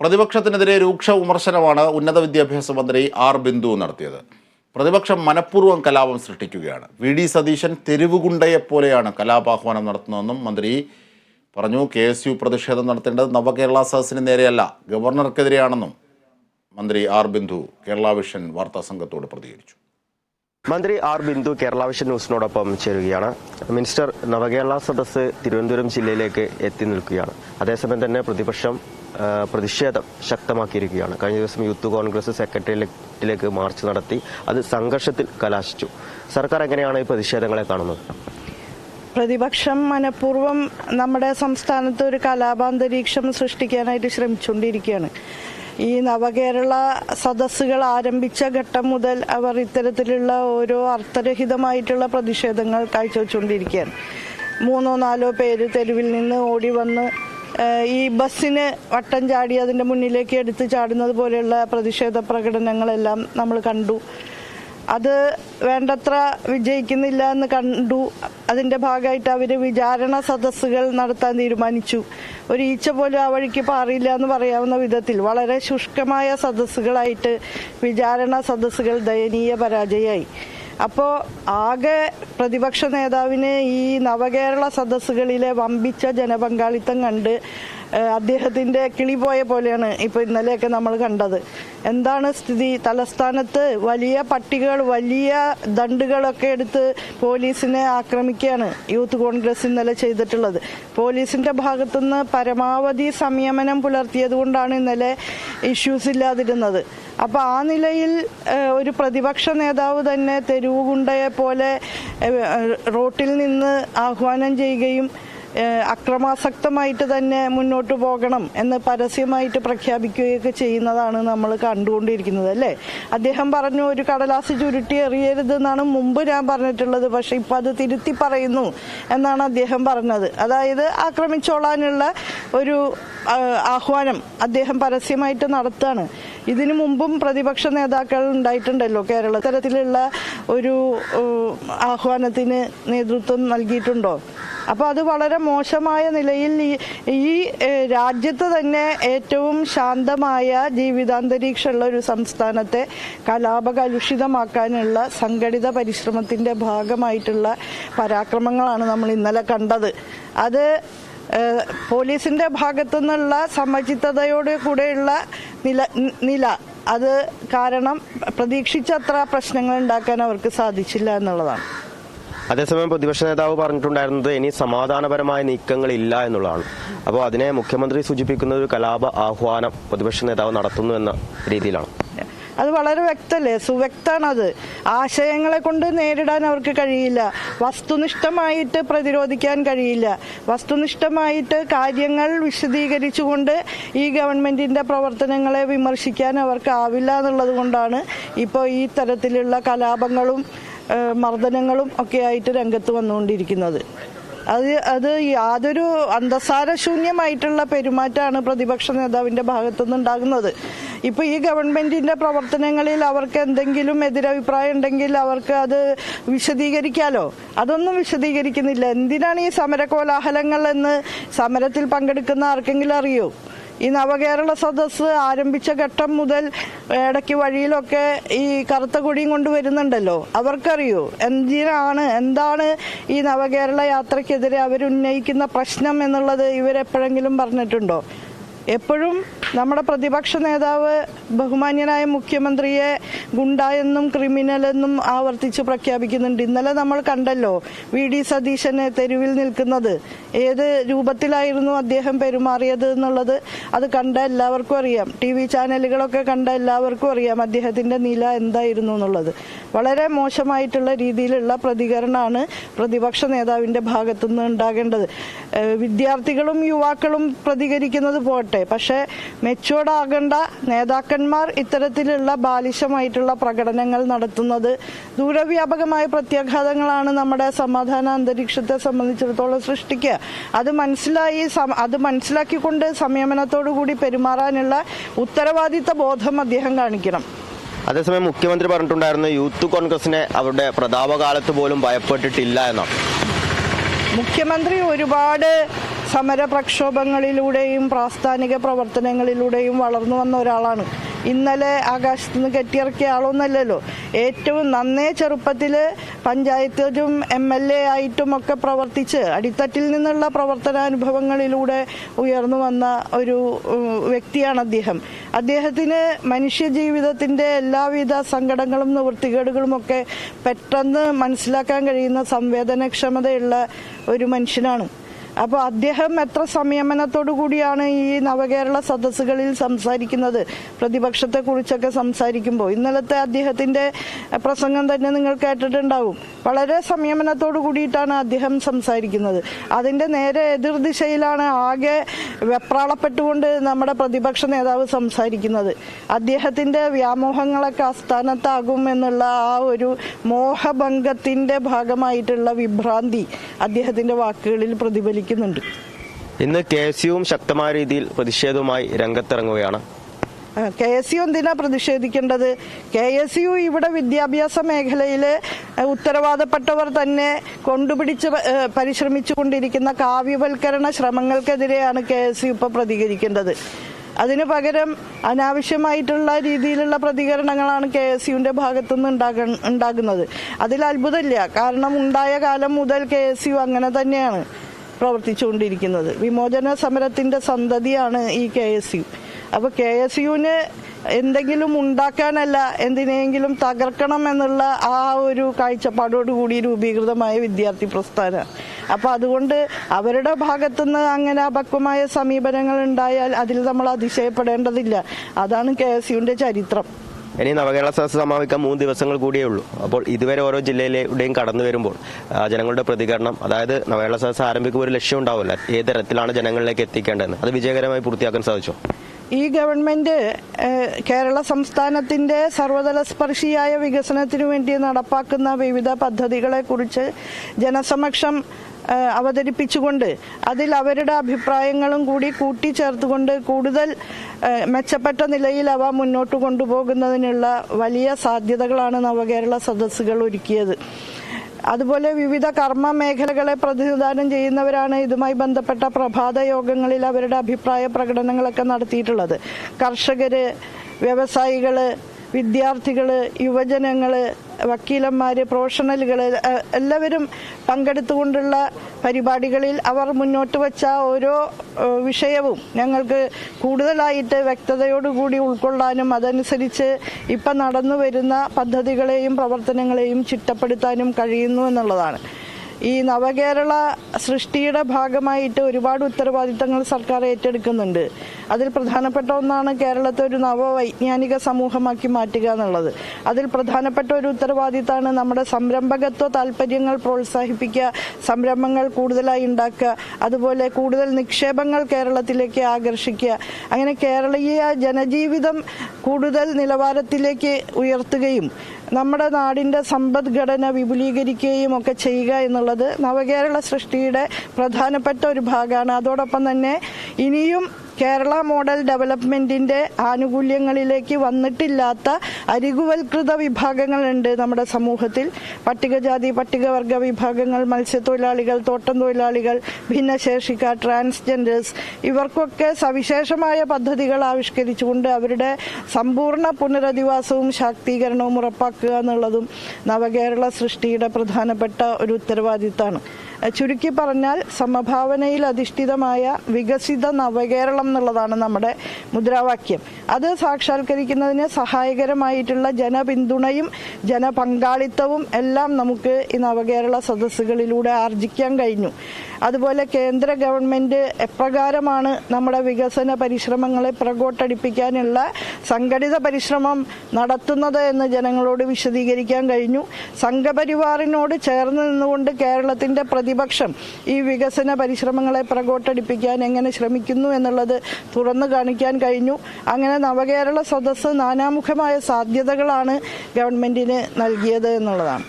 പ്രതിപക്ഷത്തിനെതിരെ രൂക്ഷ വിമർശനമാണ് ഉന്നത വിദ്യാഭ്യാസ മന്ത്രി ആർ ബിന്ദു നടത്തിയത്. പ്രതിപക്ഷം മനഃപൂർവം കലാപം സൃഷ്ടിക്കുകയാണ്. വി ഡി സതീശൻ തെരുവുകുണ്ടയെപ്പോലെയാണ് കലാപാഹ്വാനം നടത്തുന്നതെന്നും മന്ത്രി പറഞ്ഞു. കെ എസ് യു പ്രതിഷേധം നടത്തേണ്ടത് നവകേരള സദസ്സിന് നേരെയല്ല ഗവർണർക്കെതിരെയാണെന്നും മന്ത്രി ആർ ബിന്ദു കേരള വിഷൻ വാർത്താ സംഘത്തോട് പ്രതികരിച്ചു. മന്ത്രി ആർ ബിന്ദു കേരള വിഷൻ ന്യൂസിനോടൊപ്പം ചേരുകയാണ്. മിനിസ്റ്റർ നവകേരള സദസ്സ് തിരുവനന്തപുരം ജില്ലയിലേക്ക് എത്തി നിൽക്കുകയാണ്. അതേസമയം തന്നെ പ്രതിപക്ഷം പ്രതിഷേധം ശക്തമാക്കിയിരിക്കുകയാണ്. കഴിഞ്ഞ ദിവസം യൂത്ത് കോൺഗ്രസ് സെക്രട്ടേറിയറ്റിലേക്ക് മാർച്ച് നടത്തി അത് സംഘർഷത്തിൽ കലാശിച്ചു. സർക്കാർ എങ്ങനെയാണ് ഈ പ്രതിഷേധങ്ങളെ കാണുന്നത്? പ്രതിപക്ഷം മനഃപൂർവം നമ്മുടെ സംസ്ഥാനത്ത് ഒരു കലാപാന്തരീക്ഷം സൃഷ്ടിക്കാനായിട്ട് ശ്രമിച്ചുകൊണ്ടിരിക്കുകയാണ്. ഈ നവകേരള സദസ്സുകൾ ആരംഭിച്ച ഘട്ടം മുതൽ അവർ ഇത്തരത്തിലുള്ള ഓരോ അർത്ഥരഹിതമായിട്ടുള്ള പ്രതിഷേധങ്ങൾ കാഴ്ചവെച്ചുകൊണ്ടിരിക്കുകയാണ്. മൂന്നോ നാലോ പേര് തെരുവിൽ നിന്ന് ഓടി വന്ന് ഈ ബസ്സിന് വട്ടം ചാടി അതിന്റെ മുന്നിലേക്ക് എടുത്ത് ചാടുന്നത് പോലെയുള്ള പ്രതിഷേധ പ്രകടനങ്ങളെല്ലാം നമ്മൾ കണ്ടു. അത് വേണ്ടത്ര വിജയിക്കുന്നില്ല എന്ന് കണ്ടു. അതിന്റെ ഭാഗമായിട്ട് അവർ വിചാരണ സദസ്സുകൾ നടത്താൻ തീരുമാനിച്ചു. ഒരു ഈച്ച പോലും ആ വഴിക്ക് പാറിയില്ല എന്ന് പറയാവുന്ന വിധത്തിൽ വളരെ ശുഷ്കമായ സദസ്സുകളായിട്ട് വിചാരണ സദസ്സുകൾ ദയനീയ പരാജയമായി. അപ്പോൾ ആകെ പ്രതിപക്ഷ നേതാവിനെ ഈ നവകേരള സദസ്സുകളിലെ വമ്പിച്ച ജനപങ്കാളിത്തം കണ്ട് ഏഹ്, അദ്ദേഹത്തിന്റെ കിളി പോയ പോലെയാണ് ഇപ്പൊ ഇന്നലെയൊക്കെ നമ്മൾ കണ്ടത്. എന്താണ് സ്ഥിതി? തലസ്ഥാനത്ത് വലിയ പട്ടികൾ വലിയ ദണ്ടുകളൊക്കെ എടുത്ത് പോലീസിനെ ആക്രമിക്കുകയാണ് യൂത്ത് കോൺഗ്രസ് ഇന്നലെ ചെയ്തിട്ടുള്ളത്. പോലീസിന്റെ ഭാഗത്തുനിന്ന് പരമാവധി സംയമനം പുലർത്തിയത് കൊണ്ടാണ് ഇന്നലെ ഇഷ്യൂസ് ഇല്ലാതിരുന്നത്. അപ്പൊ ആ നിലയിൽ ഒരു പ്രതിപക്ഷ നേതാവ് തന്നെ തെരുവുകുണ്ടയെ പോലെ റോട്ടിൽ നിന്ന് ആഹ്വാനം ചെയ്യുകയും അക്രമാസക്തമായിട്ട് തന്നെ മുന്നോട്ട് പോകണം എന്ന് പരസ്യമായിട്ട് പ്രഖ്യാപിക്കുകയൊക്കെ ചെയ്യുന്നതാണ് നമ്മൾ കണ്ടുകൊണ്ടിരിക്കുന്നത് അല്ലേ? അദ്ദേഹം പറഞ്ഞു ഒരു കടലാസ് ചുരുട്ടി എറിയരുതെന്നാണ് മുമ്പ് ഞാൻ പറഞ്ഞിട്ടുള്ളത് പക്ഷെ ഇപ്പൊ അത് തിരുത്തി പറയുന്നു എന്നാണ് അദ്ദേഹം പറഞ്ഞത്. അതായത് ആക്രമിച്ചോളാനുള്ള ഒരു ആഹ്വാനം അദ്ദേഹം പരസ്യമായിട്ട് നടത്താണ്. ഇതിനു മുമ്പും പ്രതിപക്ഷ നേതാക്കൾ ഉണ്ടായിട്ടുണ്ടല്ലോ കേരള തരത്തിലുള്ള ഒരു ആഹ്വാനത്തിന് നേതൃത്വം നൽകിയിട്ടുണ്ടോ? അപ്പോൾ അത് വളരെ മോശമായ നിലയിൽ ഈ രാജ്യത്ത് തന്നെ ഏറ്റവും ശാന്തമായ ജീവിതാന്തരീക്ഷമുള്ള ഒരു സംസ്ഥാനത്തെ കലാപകലുഷിതമാക്കാനുള്ള സംഘടിത പരിശ്രമത്തിന്റെ ഭാഗമായിട്ടുള്ള പരാക്രമങ്ങളാണ് നമ്മൾ ഇന്നലെ കണ്ടത്. അത് പോലീസിന്റെ ഭാഗത്തു നിന്നുള്ള സമചിത്തതയോട് കൂടെയുള്ള നില നില. അത് കാരണം പ്രതീക്ഷിച്ചത്ര പ്രശ്നങ്ങൾ ഉണ്ടാക്കാൻ അവർക്ക് സാധിച്ചില്ല എന്നുള്ളതാണ്. അതേസമയം പ്രതിപക്ഷ നേതാവ് പറഞ്ഞിട്ടുണ്ടായിരുന്നത് ഇനി സമാധാനപരമായ നീക്കങ്ങൾ ഇല്ല എന്നുള്ളതാണ്. അപ്പോൾ അതിനെ മുഖ്യമന്ത്രി സൂചിപ്പിക്കുന്ന ഒരു കലാപ ആഹ്വാനം പ്രതിപക്ഷ നേതാവ് നടത്തുന്നു എന്ന രീതിയിലാണ്. അത് വളരെ വ്യക്തല്ലേ? സുവ്യക്താണത് ആശയങ്ങളെ കൊണ്ട് നേരിടാൻ അവർക്ക് കഴിയില്ല. വസ്തുനിഷ്ഠമായിട്ട് പ്രതിരോധിക്കാൻ കഴിയില്ല. വസ്തുനിഷ്ഠമായിട്ട് കാര്യങ്ങൾ വിശദീകരിച്ചുകൊണ്ട് ഈ ഗവൺമെന്റിന്റെ പ്രവർത്തനങ്ങളെ വിമർശിക്കാൻ അവർക്ക് ആവില്ല എന്നുള്ളത് കൊണ്ടാണ് ഇപ്പോൾ ഈ തരത്തിലുള്ള കലാപങ്ങളും മർദ്ദനങ്ങളും ഒക്കെ ആയിട്ട് രംഗത്ത് വന്നുകൊണ്ടിരിക്കുന്നത്. അത് അത് യാതൊരു അന്തസാരശൂന്യമായിട്ടുള്ള പെരുമാറ്റമാണ് പ്രതിപക്ഷ നേതാവിന്റെ ഭാഗത്തുനിന്ന് ഉണ്ടാകുന്നത്. ഇപ്പൊ ഈ ഗവൺമെന്റിന്റെ പ്രവർത്തനങ്ങളിൽ അവർക്ക് എന്തെങ്കിലും എതിരഭിപ്രായം ഉണ്ടെങ്കിൽ അവർക്ക് അത് വിശദീകരിക്കാലോ? അതൊന്നും വിശദീകരിക്കുന്നില്ല. എന്തിനാണ് ഈ സമര കോലാഹലങ്ങൾ എന്ന് സമരത്തിൽ പങ്കെടുക്കുന്ന ആർക്കെങ്കിലും അറിയോ? ഈ നവകേരള സദസ്സ് ആരംഭിച്ച ഘട്ടം മുതൽ ഇടയ്ക്ക് വഴിയിലൊക്കെ ഈ കറുത്ത കൊടിയും കൊണ്ട് വരുന്നുണ്ടല്ലോ അവർക്കറിയോ? എന്തിനാണ് എന്താണ് ഈ നവകേരള യാത്രയ്ക്കെതിരെ അവരുന്നയിക്കുന്ന പ്രശ്നം എന്നുള്ളത് ഇവരെപ്പോഴെങ്കിലും പറഞ്ഞിട്ടുണ്ടോ? എപ്പോഴും നമ്മുടെ പ്രതിപക്ഷ നേതാവ് ബഹുമാന്യനായ മുഖ്യമന്ത്രിയെ ഗുണ്ട എന്നും ക്രിമിനൽ എന്നും ആവർത്തിച്ച് പ്രഖ്യാപിക്കുന്നുണ്ട്. ഇന്നലെ നമ്മൾ കണ്ടല്ലോ വി ഡി സതീശന് തെരുവിൽ നിൽക്കുന്നത്. ഏത് രൂപത്തിലായിരുന്നു അദ്ദേഹം പെരുമാറിയത് എന്നുള്ളത് അത് കണ്ട എല്ലാവർക്കും അറിയാം. ടി വി ചാനലുകളൊക്കെ കണ്ട എല്ലാവർക്കും അറിയാം അദ്ദേഹത്തിന്റെ നില എന്തായിരുന്നു എന്നുള്ളത്. വളരെ മോശമായിട്ടുള്ള രീതിയിലുള്ള പ്രതികരണമാണ് പ്രതിപക്ഷ നേതാവിന്റെ ഭാഗത്തുനിന്ന് ഉണ്ടാകേണ്ടത്. വിദ്യാർത്ഥികളും യുവാക്കളും പ്രതികരിക്കുന്നത് പോട്ടെ പക്ഷേ മെച്ചുവേർഡ് ആകേണ്ട നേതാക്കന്മാർ ഇത്തരത്തിലുള്ള ബാലിശമായിട്ടുള്ള പ്രകടനങ്ങൾ നടത്തുന്നത് ദൂരവ്യാപകമായ പ്രത്യാഘാതങ്ങളാണ് നമ്മുടെ സമാധാന അന്തരീക്ഷത്തെ സംബന്ധിച്ചിടത്തോളം സൃഷ്ടിക്കുക. അത് മനസ്സിലായി അത് മനസ്സിലാക്കിക്കൊണ്ട് സംയമനത്തോടു കൂടി പെരുമാറാനുള്ള ഉത്തരവാദിത്ത ബോധം അദ്ദേഹം കാണിക്കണം. അതേസമയം മുഖ്യമന്ത്രി പറഞ്ഞിട്ടുണ്ടായിരുന്നു യൂത്ത് കോൺഗ്രസിനെ അവരുടെ പ്രതാപകാലത്ത് പോലും ഭയപ്പെട്ടിട്ടില്ല എന്നാണ്. മുഖ്യമന്ത്രി ഒരുപാട് സമര പ്രക്ഷോഭങ്ങളിലൂടെയും പ്രാസ്ഥാനിക പ്രവർത്തനങ്ങളിലൂടെയും വളർന്നു വന്ന ഒരാളാണ്. ഇന്നലെ ആകാശത്ത് നിന്ന് കെട്ടിയിറക്കിയ ആളൊന്നല്ലല്ലോ. ഏറ്റവും നന്നേ ചെറുപ്പത്തിൽ പഞ്ചായത്തിലും എം എൽ എ ആയിട്ടുമൊക്കെ പ്രവർത്തിച്ച് അടിത്തട്ടിൽ നിന്നുള്ള പ്രവർത്തനാനുഭവങ്ങളിലൂടെ ഉയർന്നു വന്ന ഒരു വ്യക്തിയാണ് അദ്ദേഹം. അദ്ദേഹത്തിന് മനുഷ്യജീവിതത്തിന്റെ എല്ലാവിധ സങ്കടങ്ങളും നിവൃത്തികേടുകളുമൊക്കെ പെട്ടെന്ന് മനസ്സിലാക്കാൻ കഴിയുന്ന സംവേദനക്ഷമതയുള്ള ഒരു മനുഷ്യനാണ്. അപ്പോൾ അദ്ദേഹം എത്ര സംയമനത്തോടു കൂടിയാണ് ഈ നവകേരള സദസ്സുകളിൽ സംസാരിക്കുന്നത്? പ്രതിപക്ഷത്തെ കുറിച്ചൊക്കെ സംസാരിക്കുമ്പോൾ ഇന്നലത്തെ അദ്ദേഹത്തിന്റെ പ്രസംഗം തന്നെ നിങ്ങൾ കേട്ടിട്ടുണ്ടാവും. വളരെ സംയമനത്തോടു കൂടിയിട്ടാണ് അദ്ദേഹം സംസാരിക്കുന്നത്. അതിന്റെ നേരെ എതിർദിശയിലാണ് ആകെ വെപ്രാളപ്പെട്ടുകൊണ്ട് നമ്മുടെ പ്രതിപക്ഷ നേതാവ് സംസാരിക്കുന്നത്. അദ്ദേഹത്തിന്റെ വ്യാമോഹങ്ങളൊക്കെ അസ്ഥാനത്താകും എന്നുള്ള ആ ഒരു മോഹഭംഗത്തിന്റെ ഭാഗമായിട്ടുള്ള വിഭ്രാന്തി അദ്ദേഹത്തിന്റെ വാക്കുകളിൽ പ്രതിഫലിക്കുന്നുണ്ട് ഇന്ന് കെ എസ് യുവും ശക്തമായ രീതിയിൽ പ്രതിഷേധവുമായി രംഗത്തിറങ്ങുകയാണ്. കെ എസ് യു എന്തിനാ പ്രതിഷേധിക്കേണ്ടത്? കെ എസ് യു ഇവിടെ വിദ്യാഭ്യാസ മേഖലയിൽ ഉത്തരവാദപ്പെട്ടവർ തന്നെ കൊണ്ടുപിടിച്ച് പരിശ്രമിച്ചുകൊണ്ടിരിക്കുന്ന കാവ്യവൽക്കരണ ശ്രമങ്ങൾക്കെതിരെയാണ് കെ എസ് യു ഇപ്പോൾ പ്രതികരിക്കേണ്ടത്. അതിന് പകരം അനാവശ്യമായിട്ടുള്ള രീതിയിലുള്ള പ്രതികരണങ്ങളാണ് കെ എസ് യുവിന്റെ ഭാഗത്തുനിന്ന് ഉണ്ടാക ഉണ്ടാകുന്നത്. അതിൽ അത്ഭുതമില്ല. കാരണം ഉണ്ടായ കാലം മുതൽ കെ എസ് യു അങ്ങനെ തന്നെയാണ്. പ്രവർത്തിച്ചുകൊണ്ടിരിക്കുന്നത്. വിമോചന സമരത്തിന്റെ സന്തതിയാണ് ഈ കെ എസ് യു. അപ്പോൾ കെ എസ് യുവിന് എന്തെങ്കിലും ഉണ്ടാക്കാനല്ല എന്തിനെങ്കിലും തകർക്കണം എന്നുള്ള ആ ഒരു കാഴ്ചപ്പാടോടുകൂടി രൂപീകൃതമായ വിദ്യാർത്ഥി പ്രസ്ഥാനം അപ്പോൾ അതുകൊണ്ട് അവരുടെ ഭാഗത്തുനിന്ന് അങ്ങനെ അപക്വമായ സമീപനങ്ങൾ ഉണ്ടായാൽ അതിൽ നമ്മൾ അതിശയപ്പെടേണ്ടതില്ല. അതാണ് കെ എസ് യുവിന്റെ ചരിത്രം. ഇനി നവകേരള സദസ്സ് സമാപിക്കാൻ മൂന്ന് ദിവസങ്ങൾ കൂടിയേ ഉള്ളൂ. അപ്പോൾ ഇതുവരെ ഓരോ ജില്ലയിലൂടെയും കടന്നു വരുമ്പോൾ ജനങ്ങളുടെ പ്രതികരണം അതായത് നവകേരള സദസ്സ് ആരംഭിക്കുമ്പോൾ ഒരു ലക്ഷ്യം ഉണ്ടാവില്ല. ഏത് തരത്തിലാണ് ജനങ്ങളിലേക്ക് എത്തിക്കേണ്ടതെന്ന്. അത് വിജയകരമായി പൂർത്തിയാക്കാൻ സാധിച്ചോ? ഈ ഗവൺമെന്റ് കേരള സംസ്ഥാനത്തിന്റെ സർവതലസ്പർശിയായ വികസനത്തിനു വേണ്ടി നടപ്പാക്കുന്ന വിവിധ പദ്ധതികളെ കുറിച്ച് ജനസമക്ഷം അവതരിപ്പിച്ചുകൊണ്ട് അതിൽ അവരുടെ അഭിപ്രായങ്ങളും കൂടി കൂട്ടിച്ചേർത്തുകൊണ്ട് കൂടുതൽ മെച്ചപ്പെട്ട നിലയിൽ അവ മുന്നോട്ട് കൊണ്ടുപോകുന്നതിനുള്ള വലിയ സാധ്യതകളാണ് നവകേരള സദസ്സുകൾ ഒരുക്കിയത്. അതുപോലെ വിവിധ കർമ്മ മേഖലകളെ പ്രതിനിധാനം ചെയ്യുന്നവരാണ് ഇതുമായി ബന്ധപ്പെട്ട പ്രഭാത യോഗങ്ങളിൽ അവരുടെ അഭിപ്രായ പ്രകടനങ്ങളൊക്കെ നടത്തിയിട്ടുള്ളത്. കർഷകര് വ്യവസായികൾ വിദ്യാർത്ഥികൾ യുവജനങ്ങൾ വക്കീലന്മാര് പ്രൊഫഷണലുകൾ എല്ലാവരും പങ്കെടുത്തുകൊണ്ടുള്ള പരിപാടികളിൽ അവർ മുന്നോട്ട് വച്ച ഓരോ വിഷയവും ഞങ്ങൾക്ക് കൂടുതലായിട്ട് വ്യക്തതയോടുകൂടി ഉൾക്കൊള്ളാനും അതനുസരിച്ച് ഇപ്പം നടന്നു വരുന്ന പദ്ധതികളെയും പ്രവർത്തനങ്ങളെയും ചിട്ടപ്പെടുത്താനും കഴിയുന്നു എന്നുള്ളതാണ്. ഈ നവകേരള സൃഷ്ടിയുടെ ഭാഗമായിട്ട് ഒരുപാട് ഉത്തരവാദിത്തങ്ങൾ സർക്കാർ ഏറ്റെടുക്കുന്നുണ്ട്. അതിൽ പ്രധാനപ്പെട്ട ഒന്നാണ് കേരളത്തെ ഒരു നവവൈജ്ഞാനിക സമൂഹമാക്കി മാറ്റുക എന്നുള്ളത്. അതിൽ പ്രധാനപ്പെട്ട ഒരു ഉത്തരവാദിത്തമാണ് നമ്മുടെ സംരംഭകത്വ താല്പര്യങ്ങൾ പ്രോത്സാഹിപ്പിക്കുക സംരംഭങ്ങൾ കൂടുതലായി ഉണ്ടാക്കുക അതുപോലെ കൂടുതൽ നിക്ഷേപങ്ങൾ കേരളത്തിലേക്ക് ആകർഷിക്കുക. അങ്ങനെ കേരളീയ ജനജീവിതം കൂടുതൽ നിലവാരത്തിലേക്ക് ഉയർത്തുകയും നമ്മുടെ നാടിന്റെ സമ്പദ്ഘടന വിപുലീകരിക്കുകയും ഒക്കെ ചെയ്യുക എന്നുള്ളത് നവകേരള സൃഷ്ടിയുടെ പ്രധാനപ്പെട്ട ഒരു ഭാഗമാണ്. അതോടൊപ്പം തന്നെ ഇനിയും കേരള മോഡൽ ഡെവലപ്മെന്റിന്റെ ആനുകൂല്യങ്ങളിലേക്ക് വന്നിട്ടില്ലാത്ത അരികുവൽകൃത വിഭാഗങ്ങളുണ്ട് നമ്മുടെ സമൂഹത്തിൽ. പട്ടികജാതി പട്ടികവർഗ വിഭാഗങ്ങൾ മത്സ്യത്തൊഴിലാളികൾ തോട്ടം തൊഴിലാളികൾ ഭിന്നശേഷിക്കാർ ട്രാൻസ്ജെൻഡേഴ്സ് ഇവർക്കൊക്കെ സവിശേഷമായ പദ്ധതികൾ ആവിഷ്കരിച്ചുകൊണ്ട് അവരുടെ സമ്പൂർണ പുനരധിവാസവും ശാക്തീകരണവും ഉറപ്പാക്കുക എന്നുള്ളതും നവകേരള സൃഷ്ടിയുടെ പ്രധാനപ്പെട്ട ഒരു ഉത്തരവാദിത്തമാണ് ചുരുക്കി പറഞ്ഞാൽ സമഭാവനയിൽ അധിഷ്ഠിതമായ വികസിത നവകേരളം എന്നുള്ളതാണ് നമ്മുടെ മുദ്രാവാക്യം. അത് സാക്ഷാത്കരിക്കുന്നതിന് സഹായകരമായിട്ടുള്ള ജനപിന്തുണയും ജനപങ്കാളിത്തവും എല്ലാം നമുക്ക് ഈ നവകേരള സദസ്സുകളിലൂടെ ആർജിക്കാൻ കഴിഞ്ഞു. അതുപോലെ കേന്ദ്ര ഗവൺമെന്റ് എപ്രകാരമാണ് നമ്മുടെ വികസന പരിശ്രമങ്ങളെ പ്രകോട്ടടിപ്പിക്കാനുള്ള സംഘടിത പരിശ്രമം നടത്തുന്നത് എന്ന് ജനങ്ങളോട് വിശദീകരിക്കാൻ കഴിഞ്ഞു. സംഘപരിവാറിനോട് ചേർന്ന് നിന്നുകൊണ്ട് കേരളത്തിന്റെ പ്രതിപക്ഷം ഈ വികസന പരിശ്രമങ്ങളെ പ്രകോട്ടടിപ്പിക്കാൻ എങ്ങനെ ശ്രമിക്കുന്നു എന്നുള്ളത് തുറന്നു കാണിക്കാൻ കഴിഞ്ഞു. അങ്ങനെ നവകേരള സദസ്സ് നാനാമുഖമായ സാധ്യതകളാണ് ഗവൺമെന്റിന് നൽകിയത് എന്നുള്ളതാണ്.